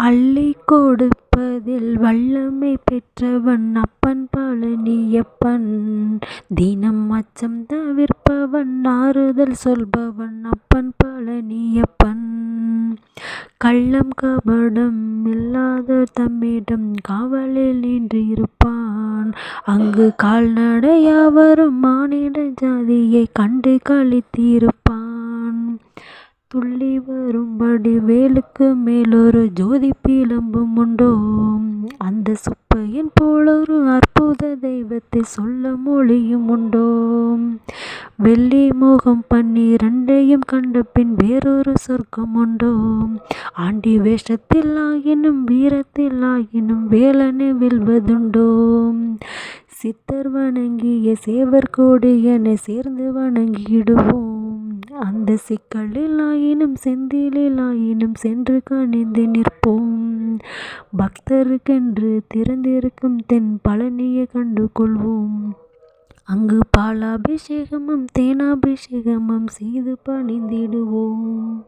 அள்ளிக் கொடுப்பதில் வல்லமை பெற்றவன் அப்பன் பழனியப்பன். தினம் அச்சம் தவிர்ப்பவன் ஆறுதல் சொல்பவன் அப்பன் பழனியப்பன். கள்ளம் கபடம் இல்லாத தம்மிடம் காவலில் நின்றிருப்பான். அங்கு கால்நடையாவரும் மானிட ஜாதியை கண்டு கழித்திருப்பான் துள்ளி வரும்படி வேலுக்கு மேலொரு ஜோதி பிழம்பும் உண்டோ? அந்த சுப்பையன் போலொரு அற்புத தெய்வத்தை சொல்ல மொழியும் உண்டோ? வெள்ளி மோகம் பன்னிரண்டையும் கண்டபின் வேறொரு சொர்க்கம் உண்டோ? ஆண்டி வேஷத்தில் ஆயினும் வீரத்தில் ஆயினும் வேலனை வெல்வதுண்டோ? சித்தர் வணங்கிய சேவர் கொடியனைச் சேர்ந்து வணங்கிடுவோம். அந்த சிக்கலில் ஆயினும் செந்திலில் ஆயினும் சென்று கணிந்து நிற்போம். பக்தருக்கென்று திறந்திருக்கும் தென் பழனியை கண்டு கொள்வோம். அங்கு பாலாபிஷேகமும் தேனாபிஷேகமும் செய்து பணிந்திடுவோம்.